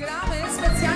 Gramy specjalnie.